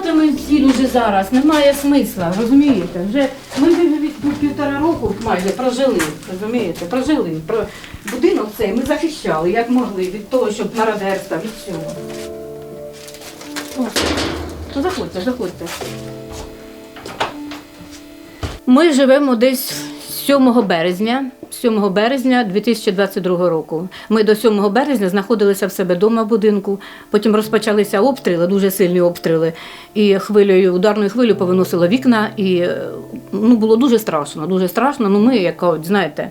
витратимо ціль уже зараз, немає смисла, розумієте? Вже ми вже півтора року майже прожили, розумієте? Прожили. Про будинок цей ми захищали, як могли, від того, щоб мародерства, від цього. Ну, заходьте, заходьте. Ми живемо десь 7 березня. 7 березня 2022 року. Ми до 7 березня знаходилися в себе вдома в будинку. Потім розпочалися обстріли, дуже сильні обстріли. І хвилею, ударною хвилею повиносило вікна. І е, ну, було дуже страшно. Дуже страшно. Ну, ми, як знаєте,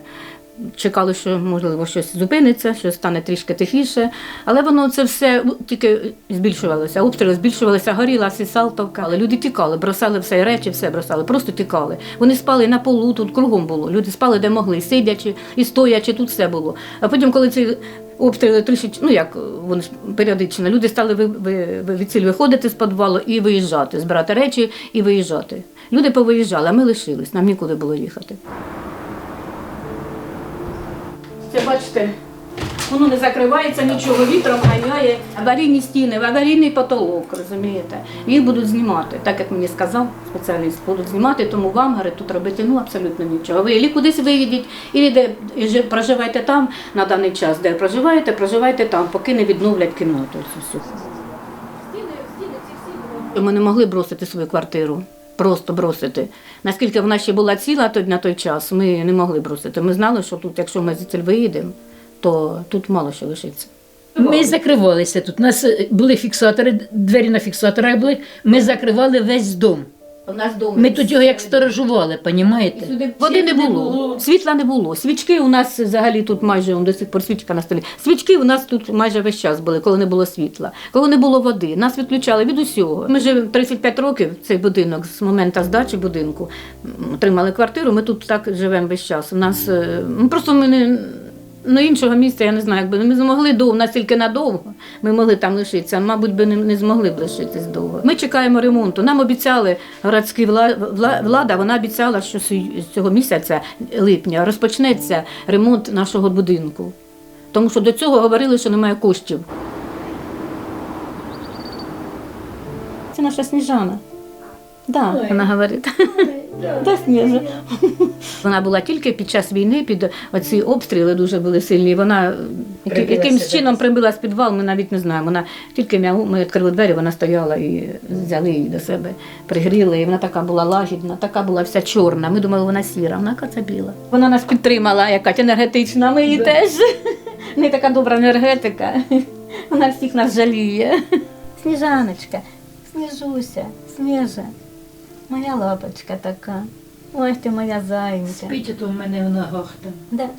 чекали, що можливо щось зупиниться, що стане трішки тихіше. Але воно це все тільки збільшувалося. Обстріли збільшувалися, горіла всі Але люди тікали, бросали все, речі, все бросали, просто тікали. Вони спали на полу, тут кругом було. Люди спали де могли, сидячи і стоячи, тут все було. А потім, коли ці обстріли трішечки, ну як вони ж періодично, люди стали від ціль виходити з підвалу і виїжджати, збирати речі і виїжджати. Люди повиїжджали, а ми лишились, нам нікуди було їхати. Бачите, воно не закривається нічого, вітром ганяє, аварійні стіни, аварійний потолок, розумієте? Їх будуть знімати, так як мені сказав спеціаліст, будуть знімати, тому вам говорить, тут робити ну абсолютно нічого. Ви або кудись виїдіть, і де і жи- проживайте там на даний час, де проживаєте, проживайте там, поки не відновлять кімнату. Ми не могли бросити свою квартиру. Просто бросити. Наскільки вона ще була ціла на той час, ми не могли бросити. Ми знали, що тут, якщо ми звідси виїдемо, то тут мало що лишиться. Ми закривалися тут. У нас були фіксатори, двері на фіксаторах були. Ми закривали весь дом. У нас вдома Ми тут його як сторожували, понімаєте? Сюди води не було, світла не було. Свічки у нас взагалі тут майже он до сих пор свічка на столі. Свічки у нас тут майже весь час були, коли не було світла, коли не було води. Нас відключали від усього. Ми живемо 35 років, цей будинок з моменту здачі будинку. м, Отримали квартиру. Ми тут так живемо весь час. У нас е, ну, просто ми не. Ну, іншого місця я не знаю, якби ми змогли довго, настільки надовго, ми могли там лишитися, мабуть, би не, не змогли б лишитись довго. Ми чекаємо ремонту. Нам обіцяли городська вла- вла- влада, вона обіцяла, що з цього місяця, липня, розпочнеться ремонт нашого будинку. Тому що до цього говорили, що немає коштів. Це наша сніжана. Да, вона говорить. Да, Сніжа. Вона була тільки під час війни, під оці обстріли дуже були сильні. Вона Прибилася якимсь чином прибилась в підвал, ми навіть не знаємо. Вона тільки м'ягу, ми відкрили двері, вона стояла і взяли її до себе, пригріли. І вона така була лагідна, така була вся чорна. Ми думали, вона сіра, вона каця біла. Вона нас підтримала, якась енергетична, ми її теж. В неї така добра енергетика. Вона всіх нас жаліє. Сніжаночка, сніжуся, сніжа. Моя лапочка така. Ой, ти моя зайка. Спить у мене в ногах там. Да.